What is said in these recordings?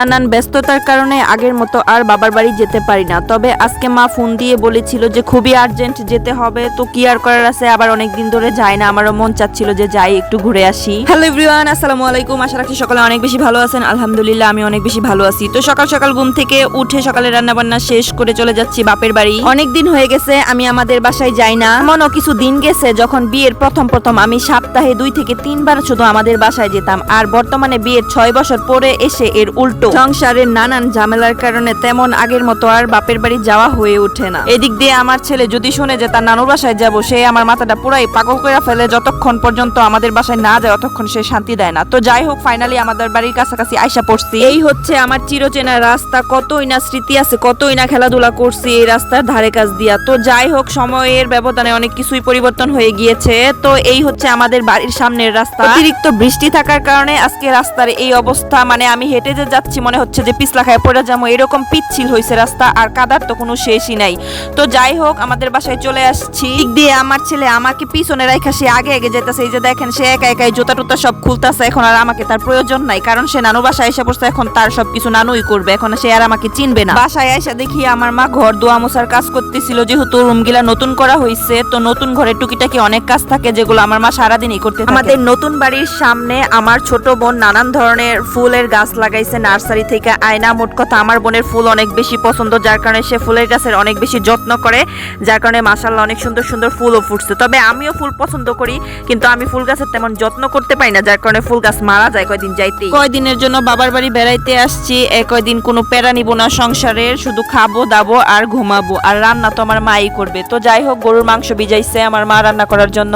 নানান ব্যস্ততার কারণে আগের মতো আর বাবার বাড়ি যেতে পারি না। তবে আজকে মা ফোন দিয়ে বলেছিল যে খুবই আর্জেন্ট যেতে হবে তো কি আর করার আছে? আবার অনেক দিন ধরে যায় না আমারও মন চাচ্ছিল যে যাই একটু ঘুরে আসি। হ্যালো এভরিওয়ান আসসালামু আলাইকুম। আশা রাখছি সকালে অনেক বেশি ভালো আছেন। আলহামদুলিল্লাহ আমি অনেক বেশি ভালো আছি। তো সকাল সকাল ঘুম থেকে উঠে সকালে রান্না বান্না শেষ করে চলে যাচ্ছি বাপের বাড়ি। অনেক দিন হয়ে গেছে আমি আমাদের বাসায় যাই না। এমনও কিছু দিন গেছে যখন বিয়ের প্রথম প্রথম আমি সপ্তাহে দুই থেকে তিনবার শুধু আমাদের বাসায় যেতাম। আর বর্তমানে বিয়ের ছয় বছর পরে এসে এর উল্টো। সংসারের নানান ঝামেলার কারণে তেমন আগের মতো আর বাপের বাড়ি যাওয়া হয়ে ওঠে না। এদিক দিয়ে আমার ছেলে যদি শুনে যে তার নানুর বাসায় যাব, সে আমার মাথাটা পুরাই পাগল করে ফেলে যতক্ষণ পর্যন্ত আমাদের বাসায় না যায়, ততক্ষণ সে শান্তি দেয় না। তো যাই হোক ফাইনালি আমাদের বাড়ির কাছাকাছি আইসা পড়ছি। এই হচ্ছে আমার চিরচেনা রাস্তা, কতই না স্মৃতি আছে, কতই না খেলাধুলা করছি এই রাস্তার ধারে কাছ দিয়া। তো যাই হোক, সময়ের ব্যবধানে অনেক কিছুই পরিবর্তন হয়ে গিয়েছে। তো এই হচ্ছে আমাদের বাড়ির সামনের রাস্তা। অতিরিক্ত বৃষ্টি থাকার কারণে আজকে রাস্তার এই অবস্থা মানে আমি হেঁটে যে যাচ্ছি মনে হচ্ছে যে পিছলা খায় পড়ে যাব এরকম পিচ্ছিল হয়েছে রাস্তা আর কাদার তো কোনো শেষই নাই। তো যাই হোক আমাদের বাসায় চলে আসছি। দিক দিয়ে আমার ছেলে আমাকে পিছনে রাখা সে আগে আগে যেতেছে এই যে দেখেন সে একা একাই জুতা টুতা সব খুলতেছে এখন আর আমাকে তার প্রয়োজন নাই কারণ সে নানু বাসায় এসে পড়ছে এখন তার সবকিছু নানুই করবে এখন সে আর আমাকে চিনবে না। বাসায় এসে দেখি আমার মা ঘর দোয়া মোছার কাজ করতেছিল যেহেতু রুমগুলা নতুন করা হয়েছে তো নতুন ঘরে টুকিটাকি অনেক কাজ থাকে যেগুলো আমার মা সারাদিনই করতে আমাদের নতুন বাড়ির সামনে আমার ছোট বোন নানান ধরনের ফুলের গাছ লাগাইছে নার্সারি থেকে আয়না মোট কথা আমার বোনের ফুল অনেক বেশি পছন্দ যার কারণে সে ফুলের গাছের অনেক বেশি যত্ন করে যার কারণে মাসাল্লাহ অনেক সুন্দর সুন্দর ফুলও ফুটছে। তবে আমিও ফুল পছন্দ করি কিন্তু আমি ফুল গাছের তেমন যত্ন করতে পারি না যার কারণে ফুল গাছ মারা যায় কয়দিন যাইতে কয়দিনের জন্য বাবার বাড়ি বেড়াইতে আসছি কয়দিন কোনো প্যারা নিব না সংসারের শুধু খাব দাবো আর ঘুমাবো আর রান্না তো আমার মাই করবে। তো যাই হোক গরুর মাংস ভিজাইছে আমার মা রান্না করার জন্য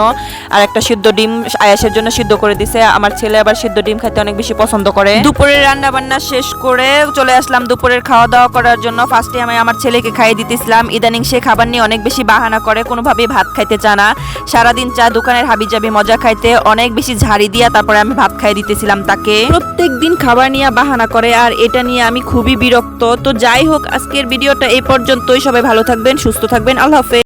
আর একটা সিদ্ধ ডিম আয়াসের জন্য সিদ্ধ করে দিছে আমার ছেলে আবার সিদ্ধ ডিম খাইতে অনেক বেশি পছন্দ করে। দুপুরে রান্না বান্না শেষ করে চলে আসলাম দুপুরের খাওয়া দাওয়া করার জন্য। ফার্স্টে আমি আমার ছেলেকে খাইয়ে দিতেছিলাম। ইদানিং সে খাবার নিয়ে অনেক বেশি বাহানা করে, কোনোভাবেই ভাত খাইতে চা না। সারাদিন চা দোকানের হাবি যাবি মজা খাইতে অনেক বেশি ঝাড়ি দিয়া তারপরে আমি ভাত খাইয়ে দিতেছিলাম তাকে। প্রত্যেক দিন খাবার নিয়ে বাহানা করে আর এটা নিয়ে আমি খুবই বিরক্ত। তো যাই হোক, আজকের ভিডিওটা এই পর্যন্তই। সবাই ভালো থাকবেন, সুস্থ থাকবেন। আল্লাহ হাফেজ।